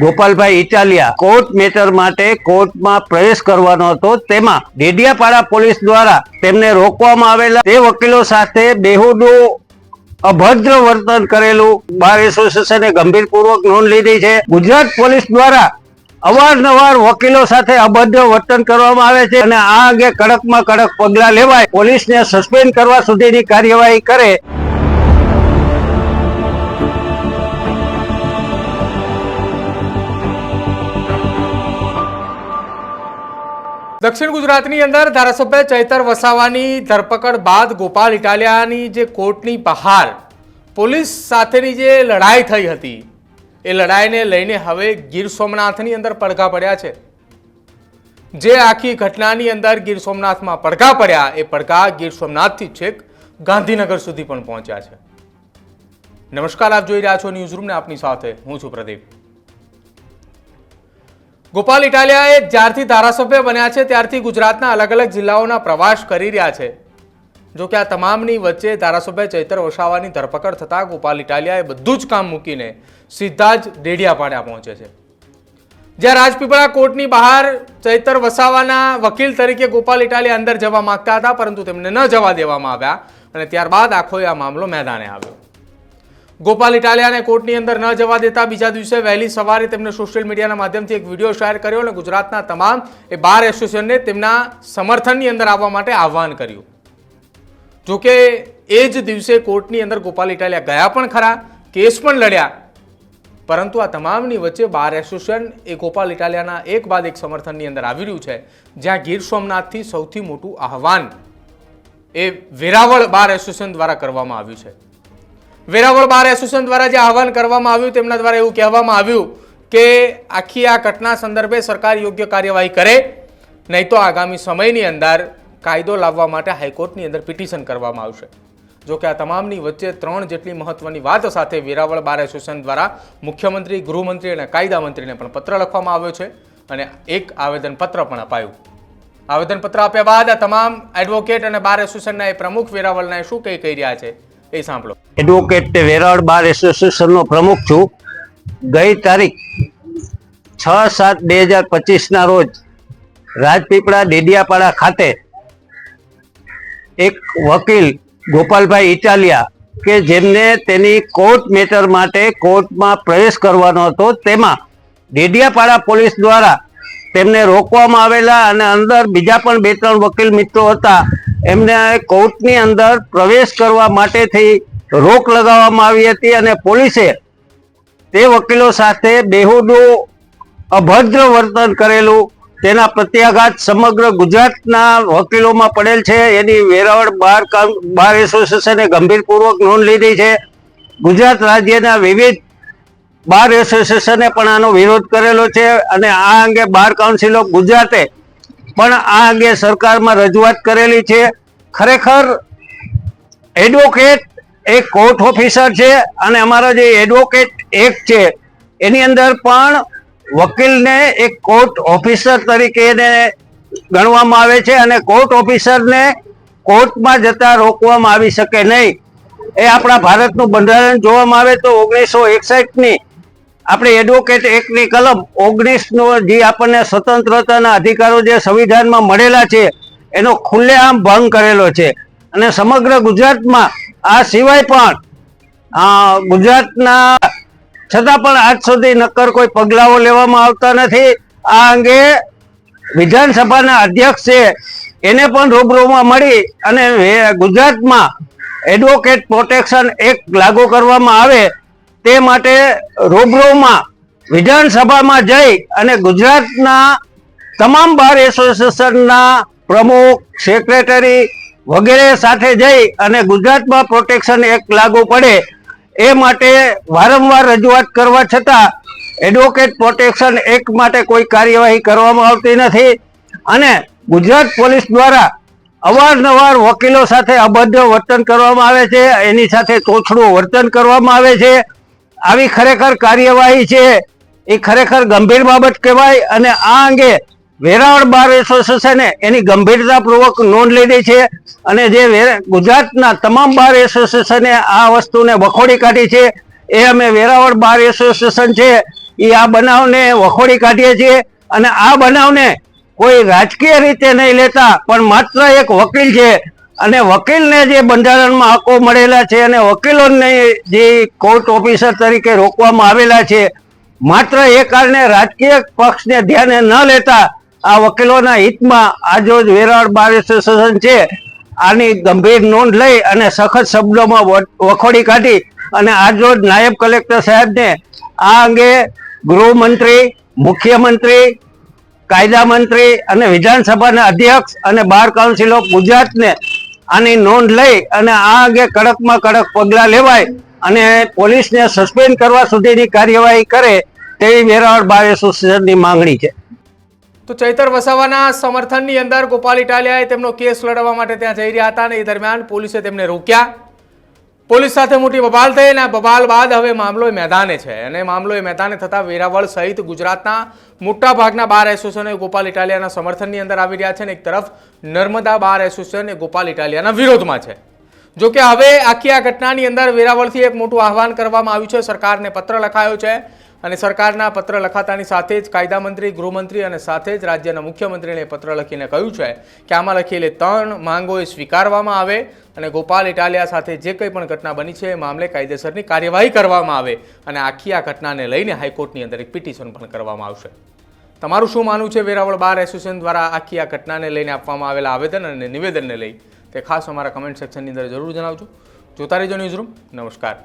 ગોપાલભાઈ Italia court matter માટે કોર્ટમાં પ્રવેશ કરવાનો હતો. તેમાં ડેડિયાપાડા પોલીસ દ્વારા તેમને રોકવામાં આવેલા તે વકીલો સાથે બેહુદું અભદ્ર વર્તન કરેલું. બાર એસોસિએશને ગંભીરપૂર્વક નોંધ લીધી છે. ગુજરાત પોલીસ દ્વારા અવારનવાર વકીલો સાથે અભદ્ર વર્તન કરવામાં આવે છે અને આ અંગે કડકમાં કડક પગલા લેવાય. પોલીસને સસ્પેન્ડ કરવા સુધીની કાર્યવાહી કરે. દક્ષિણ ગુજરાતની અંદર ધારાસભ્ય ચૈતર વસાવાની ધરપકડ બાદ ગોપાલ ઇટાલિયાની જે કોર્ટની બહાર પોલીસ સાથેની જે લડાઈ થઈ હતી, એ લડાઈને લઈને હવે ગીર સોમનાથની અંદર પડઘા પડ્યા છે. જે આખી ઘટનાની અંદર ગીર સોમનાથમાં પડઘા પડ્યા, એ પડઘા ગીર સોમનાથથી છેક ગાંધીનગર સુધી પણ પહોંચ્યા છે. નમસ્કાર, આપ જોઈ રહ્યા છો ન્યૂઝ રૂમને, આપની સાથે હું છું પ્રદીપ. ગોપાલ ઇટાલિયાએ જ્યારથી ધારાસભ્ય બન્યા છે, ત્યારથી ગુજરાતના અલગ અલગ જિલ્લાઓના પ્રવાસ કરી રહ્યા છે. જો કે આ તમામની વચ્ચે ધારાસભ્ય ચૈતર ઓશાવાની ધરપકડ થતાં ગોપાલ ઇટાલિયાએ બધું જ કામ મૂકીને સીધા જ ડેડિયાપાડા પહોંચે છે. જ્યાં રાજપીપળા કોર્ટની બહાર ચૈતર વસાવાના વકીલ તરીકે ગોપાલ ઇટાલિયા અંદર જવા માંગતા હતા, પરંતુ તેમને ન જવા દેવામાં આવ્યા અને ત્યારબાદ આખો આ મામલો મેદાને આવ્યો. ગોપાલ ઇટાલિયાને કોર્ટની અંદર ન જવા દેતા બીજા દિવસે વહેલી સવારે તેમને સોશિયલ મીડિયાના માધ્યમથી એક વીડિયો શેર કર્યો અને ગુજરાતના તમામ એ બાર એસોસિએશનને તેમના સમર્થનની અંદર આવવા માટે આહવાન કર્યું. જોકે એ જ દિવસે કોર્ટની અંદર ગોપાલ ઇટાલિયા ગયા પણ ખરા, કેસ પણ લડ્યા. પરંતુ આ તમામની વચ્ચે બાર એસોસિએશન એ ગોપાલ ઇટાલિયાના એક બાદ એક સમર્થનની અંદર આવી રહ્યું છે, જ્યાં ગીર સોમનાથથી સૌથી મોટું આહવાન એ વેરાવળ બાર એસોસિએશન દ્વારા કરવામાં આવ્યું છે. વેરાવળ બાર એસોસિએશન દ્વારા જે આહવાન કરવામાં આવ્યું, તેમના દ્વારા એવું કહેવામાં આવ્યું કે આખી આ ઘટના સંદર્ભે સરકાર યોગ્ય કાર્યવાહી કરે, નહીં તો આગામી સમયની અંદર કાયદો લાવવા માટે હાઈકોર્ટની અંદર પિટિશન કરવામાં આવશે. જો કે આ તમામની વચ્ચે ત્રણ જેટલી મહત્વની વાત સાથે વેરાવળ બાર એસોસિએશન દ્વારા મુખ્યમંત્રી, ગૃહમંત્રી અને કાયદા મંત્રીને પણ પત્ર લખવામાં આવ્યો છે અને એક આવેદનપત્ર પણ અપાયું. આવેદનપત્ર આપ્યા બાદ આ તમામ એડવોકેટ અને બાર એસોસિએશનના એ પ્રમુખ વેરાવળના શું કંઈ કહી રહ્યા છે? એ સાંભળો. એડવોકેટ વેરાવળ બાર એસોસિએશનનો પ્રમુખ છું. ગઈ તારીખ છ સાત બે હજાર પચીસના રોજ રાજપીપળા ડેડિયાપાડા ખાતે એક વકીલ ગોપાલભાઈ ઇટાલિયા કે જેમને તેની કોર્ટ મેટર માટે કોર્ટમાં પ્રવેશ કરવાનો હતો, તેમાં ડેડિયાપાડા પોલીસ દ્વારા તેમને રોકવામાં આવેલા અને અંદર બીજા પણ બે ત્રણ વકીલ મિત્રો હતા. એમને કોર્ટની અંદર પ્રવેશ કરવા માટેથી રોક લગાવવામાં આવી હતી અને પોલીસે તે વકીલો સાથે બેહુદું અભદ્ર વર્તન કરેલું. તેના પ્રત્યાઘાત સમગ્ર ગુજરાતના વકીલોમાં પડેલ છે. એની વેરાવળ બાર બાર એસોસિએશને ગંભીરપૂર્વક નોંધ લીધી છે. ગુજરાત રાજ્યના વિવિધ બાર એસોસિએશને પણ આનો વિરોધ કરેલો છે અને આ અંગે બાર કાઉન્સિલ ઓફ ગુજરાતે પણ આ અંગે સરકારમાં રજૂઆત કરેલી છે. ખરેખર એડવોકેટ એક કોર્ટ ઓફિસર છે અને અમારો જે એડવોકેટ એક્ટ છે, એની અંદર પણ વકીલને એક કોર્ટ ઓફિસર તરીકે એને ગણવામાં આવે છે અને કોર્ટ ઓફિસરને કોર્ટમાં જતા રોકવામાં આવી શકે નહીં. એ આપણા ભારતનું બંધારણ જોવામાં આવે તો ઓગણીસો એકસઠની આપણે એડવોકેટ એક્ટની કલમ ઓગણીસનો જે આપણને સ્વતંત્રતાના અધિકારો જે સંવિધાનમાં મળેલા છે, એનો ખુલ્લેઆમ ભંગ કરેલો છે. અને સમગ્ર ગુજરાતમાં આ સિવાય પણ ગુજરાતના, છતાં પણ આજ સુધી નક્કર કોઈ પગલાઓ લેવામાં આવતા નથી. આ અંગે વિધાનસભાના અધ્યક્ષ છે એને પણ રૂબરૂમાં મળી અને ગુજરાતમાં એડવોકેટ પ્રોટેક્શન એક્ટ લાગુ કરવામાં આવે તે માટે રૂબરૂમાં વિધાનસભામાં જઈ અને ગુજરાતના તમામ બાર એસોસિએશનના પ્રમુખ, સેક્રેટરી વગેરે સાથે જઈ અને ગુજરાતમાં પ્રોટેક્શન એક્ટ લાગુ પડે એ માટે વારંવાર રજૂઆત કરવા છતાં એડવોકેટ પ્રોટેક્શન એક્ટ માટે કોઈ કાર્યવાહી કરવામાં આવતી નથી અને ગુજરાત પોલીસ દ્વારા અવારનવાર વકીલો સાથે અભદ્ર વર્તન કરવામાં આવે છે, એની સાથે તોછડું વર્તન કરવામાં આવે છે આવી ખરેખર કાર્યવાહી છે, એ ખરેખર ગંભીર બાબત કહેવાય અને આ અંગે વેરાવળ બાર એસોસિએશને એની ગંભીરતાપૂર્વક નોંધ લીધી છે અને જે ગુજરાતના તમામ બાર એસોસિએશને આ વસ્તુને વખોડી કાઢી છે, એ અમે વેરાવળ બાર એસોસિએશન છે, એ આ બનાવને વખોડી કાઢીએ છીએ અને આ બનાવને કોઈ રાજકીય રીતે નહીં લેતા, પણ માત્ર એક વકીલ છે અને વકીલને જે બંધારણમાં હકો મળેલા છે અને વકીલોને જે કોર્ટ ઓફિસર તરીકે રોકવામાં આવેલા છે, માત્ર એ કારણે રાજકીય પક્ષને ધ્યાને ન લેતા આ વકીલોના હિતમાં આજરોજ વેરાળ બાર એસોસિએશન છે, આની ગંભીર નોંધ લઈ અને સખત શબ્દોમાં વખોડી કાઢી અને આજરોજ નાયબ કલેક્ટર સાહેબને આ અંગે ગૃહમંત્રી, મુખ્યમંત્રી, કાયદા મંત્રી અને વિધાનસભાના અધ્યક્ષ અને બાર કાઉન્સિલ ઓફ ગુજરાતને આની નોંધ લઈ અને આ અંગે કડકમાં કડક પગલાં લેવાય અને પોલીસને સસ્પેન્ડ કરવા સુધીની કાર્યવાહી કરે તેવી વેરાવળ બાર એસોસિએશનની માંગણી છે. તો ચૈતર વસાવાના સમર્થનની અંદર ગોપાલ ઇટાલિયાએ તેમનો કેસ લડવા માટે ત્યાં જઈ રહ્યા હતા અને એ દરમિયાન પોલીસે તેમને રોક્યા. પોલીસ સાથે મોટી બબાલ થઈ અને આ બબાલ બાદ હવે મામલો મેદાને છે. અને મામલો એ મેદાને થતા વેરાવળ સહિત ગુજરાતના મોટા ભાગના બાર એસોસિએશન ગોપાલ ઇટાલિયાના સમર્થનની અંદર આવી રહ્યા છે અને એક તરફ નર્મદા બાર એસોસિએશન એ ગોપાલ ઇટાલિયાના વિરોધમાં છે. જો કે હવે આખી આ ઘટનાની અંદર વેરાવળથી એક મોટું આહવાન કરવામાં આવ્યું છે. સરકારને પત્ર લખાયો છે અને સરકારના પત્ર લખાતાની સાથે જ કાયદા મંત્રી ગૃહમંત્રી અને સાથે જ રાજ્યના મુખ્યમંત્રીને પત્ર લખીને કહ્યું છે કે આમાં લખેલી ત્રણ માંગો એ સ્વીકારવામાં આવે અને ગોપાલ ઇટાલિયા સાથે જે કંઈ પણ ઘટના બની છે એ મામલે કાયદેસરની કાર્યવાહી કરવામાં આવે અને આખી આ ઘટનાને લઈને હાઈકોર્ટની અંદર એક પિટિશન પણ કરવામાં આવશે. તમારું શું માનવું છે? વેરાવળ બાર એસોસિએશન દ્વારા આખી આ ઘટનાને લઈને આપવામાં આવેલા આવેદન અને નિવેદનને લઈ તે ખાસ અમારા કમેન્ટ સેક્શનની અંદર જરૂર જણાવજો. જોતા રહેજો ન્યૂઝ નમસ્કાર.